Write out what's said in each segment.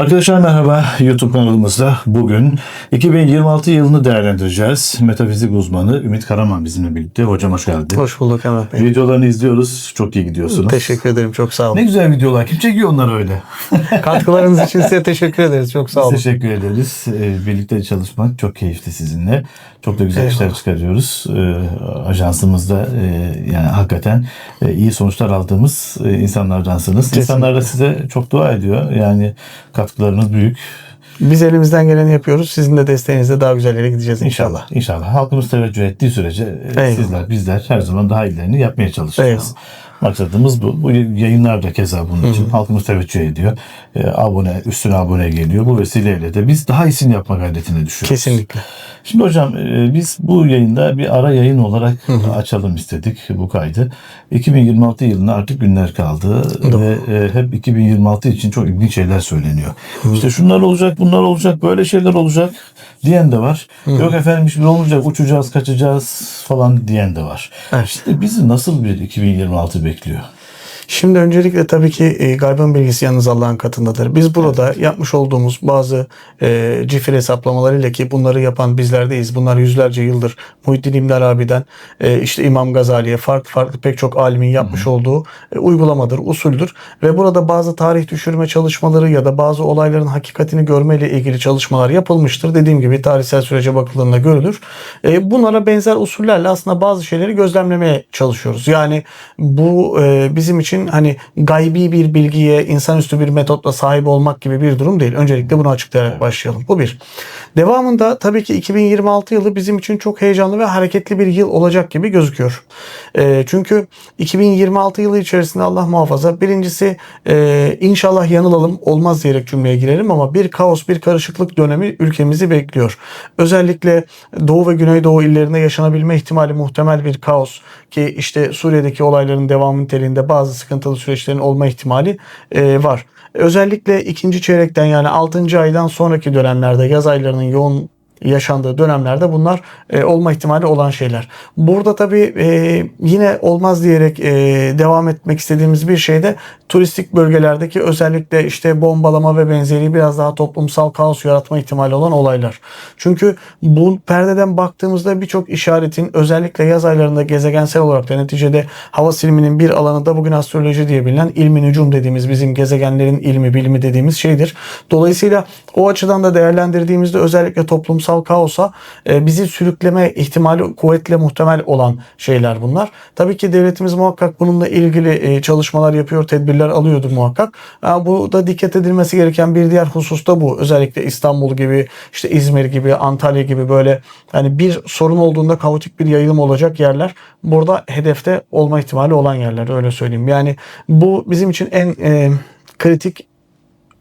Arkadaşlar merhaba YouTube kanalımızda bugün 2026 yılını değerlendireceğiz. Metafizik uzmanı Ümit Karaman bizimle birlikte. Hocam hoş geldin. Hoş bulduk Emrah Bey. Videolarını izliyoruz. Çok iyi gidiyorsunuz. Teşekkür ederim. Çok sağ Ne olun. güzel videolar. Kim çekiyor onları öyle? Katkılarınız için size teşekkür ederiz. Çok sağ Biz olun. teşekkür ederiz. Ee, Birlikte çalışmak çok keyifli sizinle. Çok da güzel işler Eyvallah. çıkarıyoruz. Ee, Ajansımızda e, yani hakikaten e, iyi sonuçlar aldığımız e, insanlardansınız. Kesinlikle. İnsanlar da size çok dua ediyor. Yani katkılarınız büyük. Biz elimizden geleni yapıyoruz. Sizin de desteğinizle daha güzel yere gideceğiz inşallah. İnşallah. İnşallah. Halkımız teveccüh ettiği sürece e, Eyvallah. sizler, bizler her zaman daha iyilerini yapmaya çalışacağız. Eyvallah. Maksadımız bu. Bu yayınlar da keza bunun için. Halkımız teveccüh ediyor. E, abone, üstüne abone geliyor. Bu vesileyle de biz daha iyisini yapma gayretine düşüyoruz. Kesinlikle. Şimdi hocam e, biz bu yayında bir ara yayın olarak açalım istedik bu kaydı. 2026 yılına artık günler kaldı ve e, hep 2026 için çok ilginç şeyler söyleniyor. İşte şunlar olacak, bunlar olacak, böyle şeyler olacak diyen de var. Yok efendim hiçbir olmayacak, uçacağız, kaçacağız falan diyen de var. Evet. İşte bizi nasıl bir 2026 bekliyor? bekliyor. Şimdi öncelikle tabii ki e, gaybın bilgisi yalnız Allah'ın katındadır. Biz burada yapmış olduğumuz bazı e, cifir hesaplamalarıyla ki bunları yapan bizlerdeyiz. Bunlar yüzlerce yıldır Muhyiddin İbn Arabi'den e, işte İmam Gazali'ye farklı farklı pek çok alimin yapmış olduğu e, uygulamadır, usuldür. Ve burada bazı tarih düşürme çalışmaları ya da bazı olayların hakikatini görmeyle ilgili çalışmalar yapılmıştır. Dediğim gibi tarihsel sürece bakıldığında görülür. E, bunlara benzer usullerle aslında bazı şeyleri gözlemlemeye çalışıyoruz. Yani bu e, bizim için hani gaybi bir bilgiye, insanüstü bir metotla sahip olmak gibi bir durum değil. Öncelikle bunu açıklayarak başlayalım. Bu bir. Devamında tabii ki 2026 yılı bizim için çok heyecanlı ve hareketli bir yıl olacak gibi gözüküyor. E, çünkü 2026 yılı içerisinde Allah muhafaza birincisi e, inşallah yanılalım olmaz diyerek cümleye girelim ama bir kaos, bir karışıklık dönemi ülkemizi bekliyor. Özellikle Doğu ve Güneydoğu illerinde yaşanabilme ihtimali muhtemel bir kaos ki işte Suriye'deki olayların devamı niteliğinde bazı sıkıntılı süreçlerin olma ihtimali e, var. Özellikle ikinci çeyrekten yani 6. aydan sonraki dönemlerde yaz aylarının yoğun yaşandığı dönemlerde bunlar e, olma ihtimali olan şeyler. Burada tabii e, yine olmaz diyerek e, devam etmek istediğimiz bir şey de turistik bölgelerdeki özellikle işte bombalama ve benzeri biraz daha toplumsal kaos yaratma ihtimali olan olaylar. Çünkü bu perdeden baktığımızda birçok işaretin özellikle yaz aylarında gezegensel olarak da neticede hava siliminin bir alanı da bugün astroloji diye bilinen ilmi nücum dediğimiz bizim gezegenlerin ilmi bilimi dediğimiz şeydir. Dolayısıyla o açıdan da değerlendirdiğimizde özellikle toplumsal kaosa e, bizi sürükleme ihtimali kuvvetle muhtemel olan şeyler bunlar. Tabii ki devletimiz muhakkak bununla ilgili e, çalışmalar yapıyor, tedbirler alıyordur muhakkak. Ama bu da dikkat edilmesi gereken bir diğer husus da bu. Özellikle İstanbul gibi, işte İzmir gibi, Antalya gibi böyle hani bir sorun olduğunda kaotik bir yayılım olacak yerler burada hedefte olma ihtimali olan yerler öyle söyleyeyim. Yani bu bizim için en e, kritik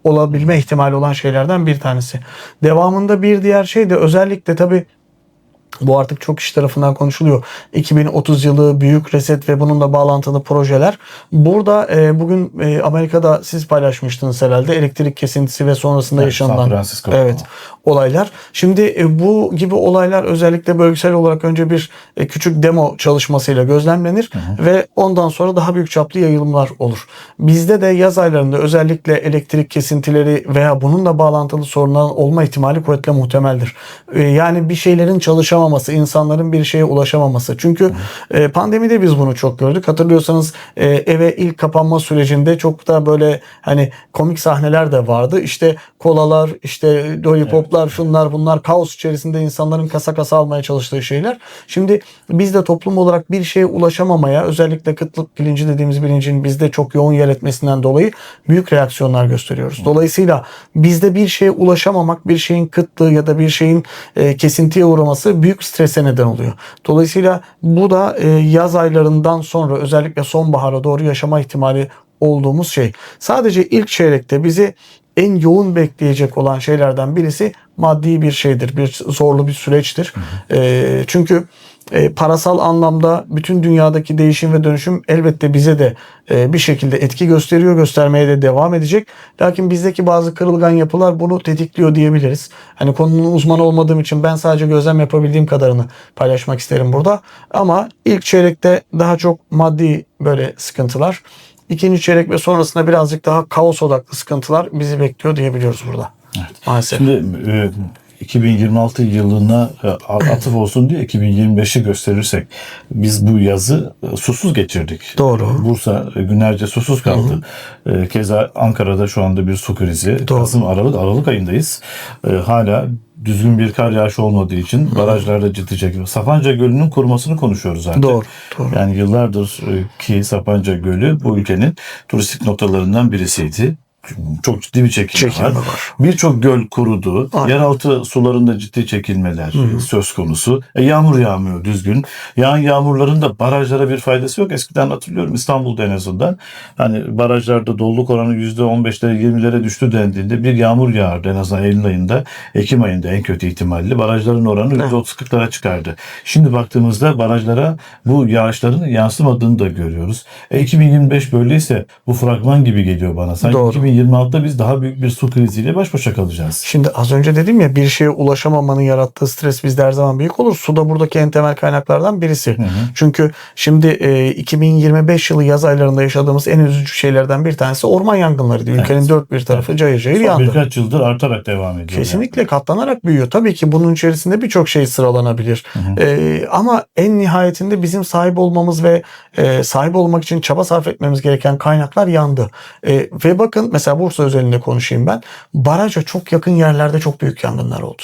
olabilme ihtimali olan şeylerden bir tanesi. Devamında bir diğer şey de özellikle tabii bu artık çok kişi tarafından konuşuluyor. 2030 yılı büyük reset ve bununla bağlantılı projeler. Burada e, bugün e, Amerika'da siz paylaşmıştınız herhalde elektrik kesintisi ve sonrasında Evet, yaşanılan evet olaylar. Şimdi e, bu gibi olaylar özellikle bölgesel olarak önce bir e, küçük demo çalışmasıyla gözlemlenir ve ondan sonra daha büyük çaplı yayılımlar olur. Bizde de yaz aylarında özellikle elektrik kesintileri veya bununla bağlantılı sorunlar olma ihtimali kuvvetle muhtemeldir. E, yani bir şeylerin çalışamaması, insanların bir şeye ulaşamaması. Çünkü e, pandemide biz bunu çok gördük. Hatırlıyorsanız e, eve ilk kapanma sürecinde çok da böyle hani komik sahneler de vardı. İşte kolalar, işte lollipoplar, şunlar bunlar kaos içerisinde insanların kasa kasa almaya çalıştığı şeyler. Şimdi biz de toplum olarak bir şeye ulaşamamaya özellikle kıtlık bilinci dediğimiz bilincin bizde çok yoğun yer etmesinden dolayı büyük reaksiyonlar gösteriyoruz. Dolayısıyla bizde bir şeye ulaşamamak, bir şeyin kıtlığı ya da bir şeyin e, kesintiye uğraması büyük strese neden oluyor. Dolayısıyla bu da e, yaz aylarından sonra özellikle sonbahara doğru yaşama ihtimali olduğumuz şey. Sadece ilk çeyrekte bizi en yoğun bekleyecek olan şeylerden birisi maddi bir şeydir. Bir zorlu bir süreçtir. E, çünkü e, parasal anlamda bütün dünyadaki değişim ve dönüşüm elbette bize de e, bir şekilde etki gösteriyor, göstermeye de devam edecek. Lakin bizdeki bazı kırılgan yapılar bunu tetikliyor diyebiliriz. Hani konunun uzmanı olmadığım için ben sadece gözlem yapabildiğim kadarını paylaşmak isterim burada. Ama ilk çeyrekte daha çok maddi böyle sıkıntılar ikinci çeyrek ve sonrasında birazcık daha kaos odaklı sıkıntılar bizi bekliyor diyebiliyoruz burada. Maalesef. Şimdi e, 2026 yılına e, atıf olsun diye 2025'i gösterirsek biz bu yazı e, susuz geçirdik. Doğru. Bursa e, günlerce susuz kaldı. E, Keza Ankara'da şu anda bir su krizi. Doğru. Kasım Aralık Aralık ayındayız. Hala düzgün bir kar yağışı olmadığı için barajlarda ciddi çekim. Sapanca Gölü'nün kurumasını konuşuyoruz zaten. Doğru, doğru. Yani yıllardır ki Sapanca Gölü bu ülkenin turistik noktalarından birisiydi. Çok ciddi bir çekim Çekilme var. var. Birçok göl kurudu. Aynen. Yeraltı sularında ciddi çekilmeler söz konusu. E, yağmur yağmıyor düzgün. Yağan yağmurların da barajlara bir faydası yok. Eskiden hatırlıyorum İstanbul'da en azından. Hani barajlarda doluluk oranı %15'lere 20'lere düştü dendiğinde bir yağmur yağardı en azından Eylül ayında. Ekim ayında en kötü ihtimalle barajların oranı %30-40'lara çıkardı. Şimdi baktığımızda barajlara bu yağışların yansımadığını da görüyoruz. E, 2025 böyleyse bu fragman gibi geliyor bana. Sanki Doğru. 2026'da biz daha büyük bir su kriziyle baş başa kalacağız. Şimdi az önce dedim ya bir şeye ulaşamamanın yarattığı stres bizde her zaman büyük olur. Su da buradaki en temel kaynaklardan birisi. Çünkü şimdi e, 2025 yılı yaz aylarında yaşadığımız en üzücü şeylerden bir tanesi orman yangınlarıydı. Ülkenin dört bir tarafı cayır cayır Son yandı. birkaç yıldır artarak devam ediyor. Kesinlikle katlanarak büyüyor. Tabii ki bunun içerisinde birçok şey sıralanabilir. Ee, ama en nihayetinde bizim sahip olmamız ve e, sahip olmak için çaba sarf etmemiz gereken kaynaklar yandı. E, ve bakın mesela Bursa özelinde konuşayım ben. Baraja çok yakın yerlerde çok büyük yangınlar oldu.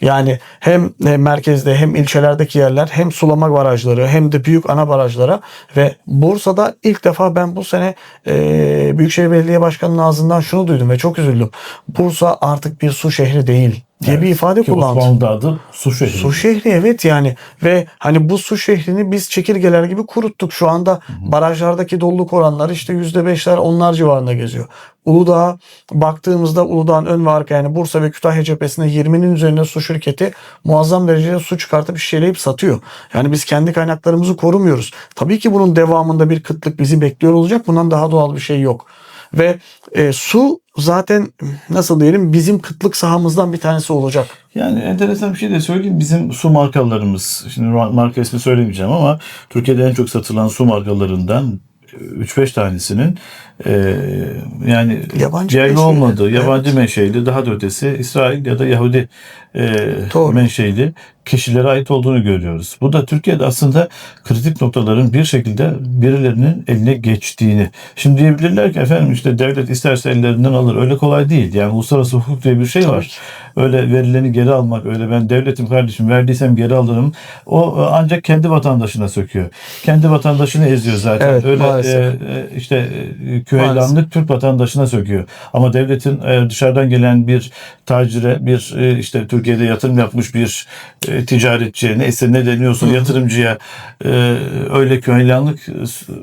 Yani hem e, merkezde hem ilçelerdeki yerler hem sulama barajları hem de büyük ana barajlara ve Bursa'da ilk defa ben bu sene e, Büyükşehir Belediye Başkanı'nın ağzından şunu duydum ve çok üzüldüm. Bursa artık bir su şehri değil diye bir ifade kullandı. Osmanlı'da adı su şehri. Su şehri evet yani ve hani bu su şehrini biz çekirgeler gibi kuruttuk. Şu anda barajlardaki doluluk oranları işte %5'ler onlar civarında geziyor. Uludağ'a baktığımızda Uludağ'ın ön ve arka yani Bursa ve Kütahya cephesinde 20'nin üzerinde su şirketi muazzam derecede su çıkartıp şişeleyip satıyor. Yani biz kendi kaynaklarımızı korumuyoruz. Tabii ki bunun devamında bir kıtlık bizi bekliyor olacak. Bundan daha doğal bir şey yok. Ve e, su zaten nasıl diyelim bizim kıtlık sahamızdan bir tanesi olacak. Yani enteresan bir şey de söyleyeyim. Bizim su markalarımız, şimdi marka ismi söylemeyeceğim ama Türkiye'de en çok satılan su markalarından 3-5 tanesinin e, yani Yabancı yerli menşeli. olmadığı, yabancı menşeli, daha da ötesi İsrail ya da Yahudi e, Doğru. menşeli kişilere ait olduğunu görüyoruz. Bu da Türkiye'de aslında kritik noktaların bir şekilde birilerinin eline geçtiğini. Şimdi diyebilirler ki efendim işte devlet isterse ellerinden alır. Öyle kolay değil. Yani uluslararası hukuk diye bir şey Tabii var. Öyle verilerini geri almak, öyle ben devletim kardeşim verdiysem geri alırım. O e, ancak kendi vatandaşına söküyor. Kendi vatandaşını eziyor zaten. Evet, öyle maalesef. e, e, işte e, küheylanlık Türk vatandaşına söküyor. Ama devletin e, dışarıdan gelen bir tacire, bir e, işte Türkiye'de yatırım yapmış bir e, ticaretçi, neyse ne deniyorsa yatırımcıya e, öyle küheylanlık e,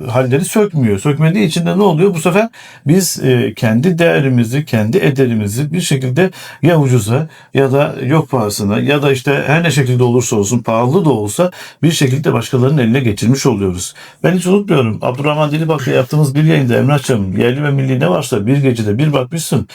halleri sökmüyor. Sökmediği için de ne oluyor? Bu sefer biz e, kendi değerimizi, kendi ederimizi bir şekilde ya ucuza ya da yok pahasına ya da işte her ne şekilde olursa olsun pahalı da olsa bir şekilde başkalarının eline geçirmiş oluyoruz. Ben hiç unutmuyorum. Abdurrahman Dilibak'la yaptığımız bir yayında Emrah'cığım yerli ve milli ne varsa bir gecede bir bakmışsın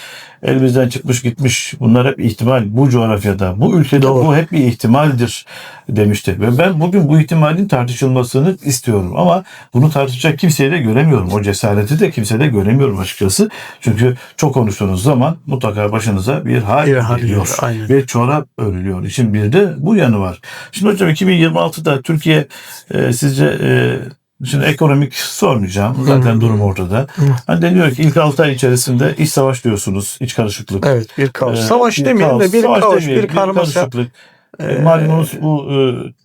elimizden çıkmış gitmiş. Bunlar hep ihtimal bu coğrafyada, bu ülkede Doğru. bu hep bir ihtimaldir demişti. Ve ben bugün bu ihtimalin tartışılmasını istiyorum ama bunu tartışacak kimseyi de göremiyorum. O cesareti de kimsede göremiyorum açıkçası. Çünkü çok konuştuğunuz zaman mutlaka başınıza bir hal geliyor. Ve çorap örülüyor. İşin bir de bu yanı var. Şimdi hocam 2026'da Türkiye e, sizce e, Şimdi ekonomik sormayacağım. Zaten durum ortada. Hani deniyor ki ilk 6 ay içerisinde iç savaş diyorsunuz. iç karışıklık. Evet bir kaos. Ee, savaş bir demeyelim kaos, de bir savaş kaos, demeyelim, bir karmaşa. karışıklık. E, Malumunuz bu e,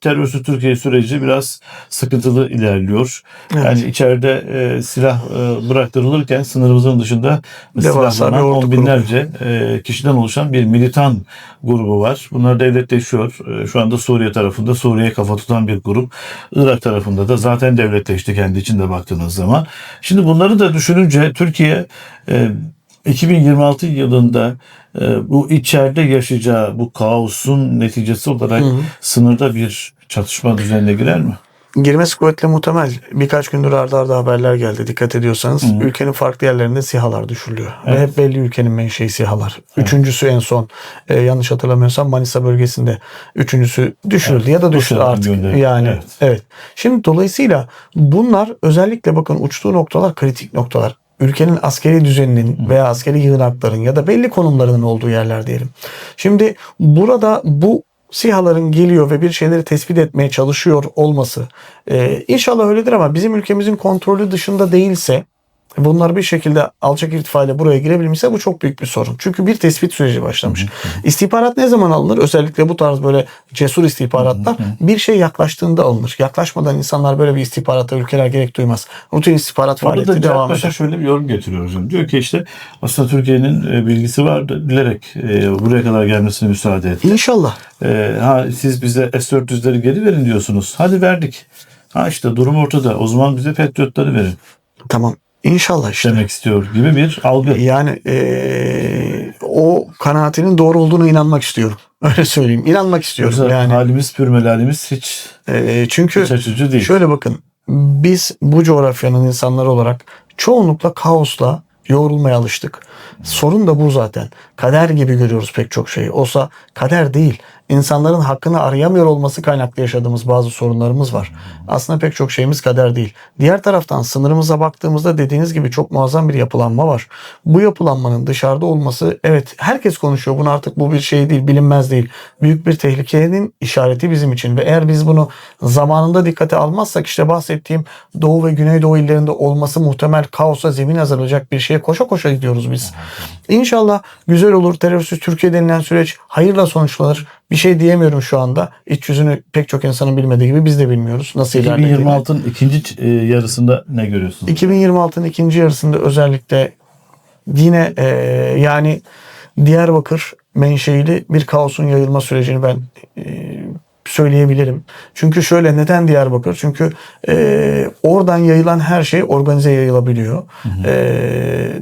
terörsüz Türkiye süreci biraz sıkıntılı ilerliyor. Evet. Yani içeride e, silah e, bıraktırılırken sınırımızın dışında Devasa silahlanan on binlerce e, kişiden oluşan bir militan grubu var. Bunlar devletleşiyor. E, şu anda Suriye tarafında Suriye'ye kafa tutan bir grup. Irak tarafında da zaten devletleşti kendi içinde baktığınız zaman. Şimdi bunları da düşününce Türkiye e, 2026 yılında e, bu içeride yaşayacağı bu kaosun neticesi olarak sınırda bir çatışma düzenine girer mi? Girmesi kuvvetle muhtemel. Birkaç gündür arda arda haberler geldi. Dikkat ediyorsanız ülkenin farklı yerlerinde SİHA'lar düşürülüyor. Ve hep belli ülkenin menşei SİHA'lar. Üçüncüsü en son e, yanlış hatırlamıyorsam Manisa bölgesinde üçüncüsü düşürüldü ya da düştü artık. gönderildi. Yani evet. Evet. Şimdi dolayısıyla bunlar özellikle bakın uçtuğu noktalar kritik noktalar. Ülkenin askeri düzeninin veya askeri yığınakların ya da belli konumlarının olduğu yerler diyelim. Şimdi burada bu SİHA'ların geliyor ve bir şeyleri tespit etmeye çalışıyor olması e, inşallah öyledir ama bizim ülkemizin kontrolü dışında değilse bunlar bir şekilde alçak irtifayla buraya girebilmişse bu çok büyük bir sorun. Çünkü bir tespit süreci başlamış. İstihbarat ne zaman alınır? Özellikle bu tarz böyle cesur istihbaratlar bir şey yaklaştığında alınır. Yaklaşmadan insanlar böyle bir istihbarata ülkeler gerek duymaz. Rutin istihbarat Orada faaliyeti da devam eder. şöyle bir yorum getiriyor hocam. Diyor ki işte aslında Türkiye'nin e, bilgisi vardı. Bilerek e, buraya kadar gelmesine müsaade etti. İnşallah. E, ha, siz bize S-400'leri geri verin diyorsunuz. Hadi verdik. Ha işte durum ortada. O zaman bize Patriot'ları verin Tamam. İnşallah işte. demek istiyor gibi bir algı. Yani eee, o kanaatinin doğru olduğunu inanmak istiyorum. Öyle söyleyeyim. İnanmak istiyorum. Yoksa yani halimiz pürmelalimiz hiç, eee, çünkü hiç açıcı değil. Şöyle bakın. Biz bu coğrafyanın insanları olarak çoğunlukla kaosla yoğrulmaya alıştık. Sorun da bu zaten. Kader gibi görüyoruz pek çok şeyi. Olsa kader değil. İnsanların hakkını arayamıyor olması kaynaklı yaşadığımız bazı sorunlarımız var. Aslında pek çok şeyimiz kader değil. Diğer taraftan sınırımıza baktığımızda dediğiniz gibi çok muazzam bir yapılanma var. Bu yapılanmanın dışarıda olması evet herkes konuşuyor. Bunu artık bu bir şey değil, bilinmez değil. Büyük bir tehlikenin işareti bizim için ve eğer biz bunu zamanında dikkate almazsak işte bahsettiğim Doğu ve Güneydoğu illerinde olması muhtemel kaosa zemin hazırlayacak bir şeye koşa koşa gidiyoruz biz. İnşallah güzel olur. Terörsüz Türkiye denilen süreç hayırla sonuçlanır. Bir şey diyemiyorum şu anda. İç yüzünü pek çok insanın bilmediği gibi biz de bilmiyoruz. Nasıl ilerlediğini. 2026'ın ikinci e, yarısında ne görüyorsunuz? 2026'ın ikinci yarısında özellikle yine e, yani Diyarbakır menşeili bir kaosun yayılma sürecini ben e, söyleyebilirim. Çünkü şöyle neden Diyarbakır? Çünkü e, oradan yayılan her şey organize yayılabiliyor. E,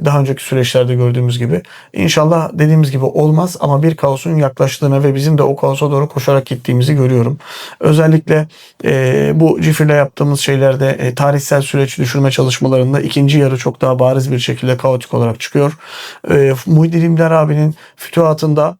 daha önceki süreçlerde gördüğümüz gibi. İnşallah dediğimiz gibi olmaz ama bir kaosun yaklaştığını ve bizim de o kaosa doğru koşarak gittiğimizi görüyorum. Özellikle e, bu Cifir'le yaptığımız şeylerde e, tarihsel süreç düşürme çalışmalarında ikinci yarı çok daha bariz bir şekilde kaotik olarak çıkıyor. E, Muhyiddin İmdar abinin fütuhatında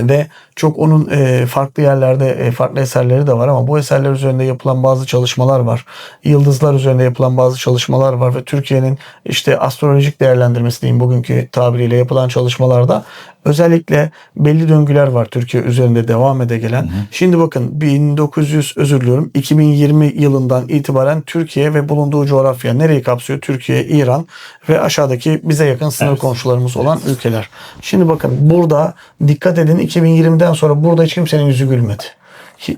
ve çok onun e, farklı yerlerde e, farklı eserleri de var ama bu eserler üzerinde yapılan bazı çalışmalar var. Yıldızlar üzerinde yapılan bazı çalışmalar var ve Türkiye'nin işte astrolojik değerlendirmesi diyeyim bugünkü tabiriyle yapılan çalışmalarda özellikle belli döngüler var Türkiye üzerinde devam ede gelen. Şimdi bakın 1900 özür diliyorum 2020 yılından itibaren Türkiye ve bulunduğu coğrafya nereyi kapsıyor? Türkiye, İran ve aşağıdaki bize yakın sınır Evet. komşularımız olan ülkeler. Şimdi bakın burada dikkat edin 2020'den sonra burada hiç kimsenin yüzü gülmedi.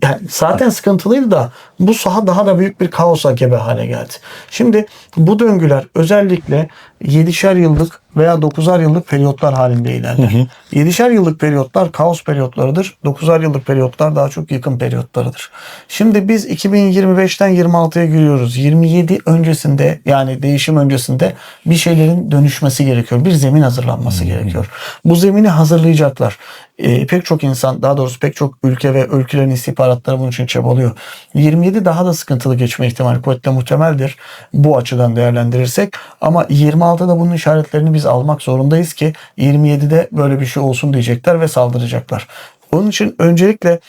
Yani zaten sıkıntılıydı da bu saha daha da büyük bir kaosa gebe hale geldi. Şimdi bu döngüler özellikle 7'şer yıllık veya 9'ar yıllık periyotlar halinde ilerler. 7'şer yıllık periyotlar kaos periyotlarıdır. 9'ar yıllık periyotlar daha çok yıkım periyotlarıdır. Şimdi biz 2025'ten 26'ya giriyoruz. 27 öncesinde yani değişim öncesinde bir şeylerin dönüşmesi gerekiyor. Bir zemin hazırlanması gerekiyor. Bu zemini hazırlayacaklar. Ee, pek çok insan daha doğrusu pek çok ülke ve ülkelerin istihbaratları bunun için çabalıyor. 27 daha da sıkıntılı geçme ihtimali kuvvetle muhtemeldir. Bu açıdan değerlendirirsek. Ama 26'da bunun işaretlerini biz almak zorundayız ki 27'de böyle bir şey olsun diyecekler ve saldıracaklar. Onun için öncelikle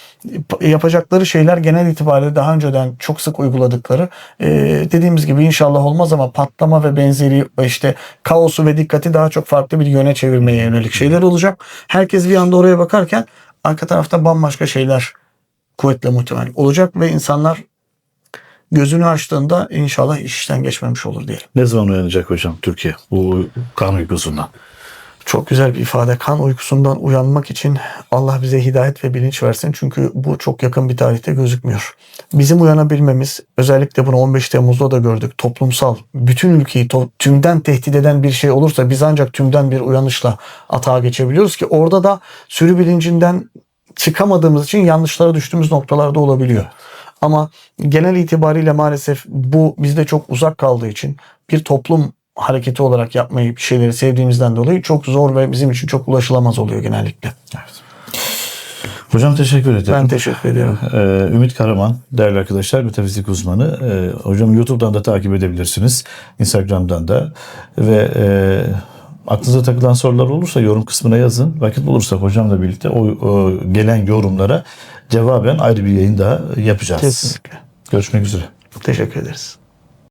yapacakları şeyler genel itibariyle daha önceden çok sık uyguladıkları e, dediğimiz gibi inşallah olmaz ama patlama ve benzeri işte kaosu ve dikkati daha çok farklı bir yöne çevirmeye yönelik şeyler olacak. Herkes bir anda oraya bakarken arka tarafta bambaşka şeyler kuvvetle muhtemel olacak ve insanlar gözünü açtığında inşallah iş işten geçmemiş olur diyelim. Ne zaman uyanacak hocam Türkiye bu kan uykusundan? Çok güzel bir ifade. Kan uykusundan uyanmak için Allah bize hidayet ve bilinç versin. Çünkü bu çok yakın bir tarihte gözükmüyor. Bizim uyanabilmemiz özellikle bunu 15 Temmuz'da da gördük. Toplumsal bütün ülkeyi to- tümden tehdit eden bir şey olursa biz ancak tümden bir uyanışla atağa geçebiliyoruz ki orada da sürü bilincinden çıkamadığımız için yanlışlara düştüğümüz noktalarda olabiliyor. Ama genel itibariyle maalesef bu bizde çok uzak kaldığı için bir toplum hareketi olarak yapmayı bir şeyleri sevdiğimizden dolayı çok zor ve bizim için çok ulaşılamaz oluyor genellikle. Hocam teşekkür ederim. Ben teşekkür ediyorum. Ee, Ümit Karaman, değerli arkadaşlar, metafizik uzmanı. Ee, hocam YouTube'dan da takip edebilirsiniz. Instagram'dan da. Ve e, aklınıza takılan sorular olursa yorum kısmına yazın. Vakit bulursak hocamla birlikte o, o gelen yorumlara cevaben ayrı bir yayın daha yapacağız. Kesinlikle. Görüşmek üzere. Teşekkür ederiz.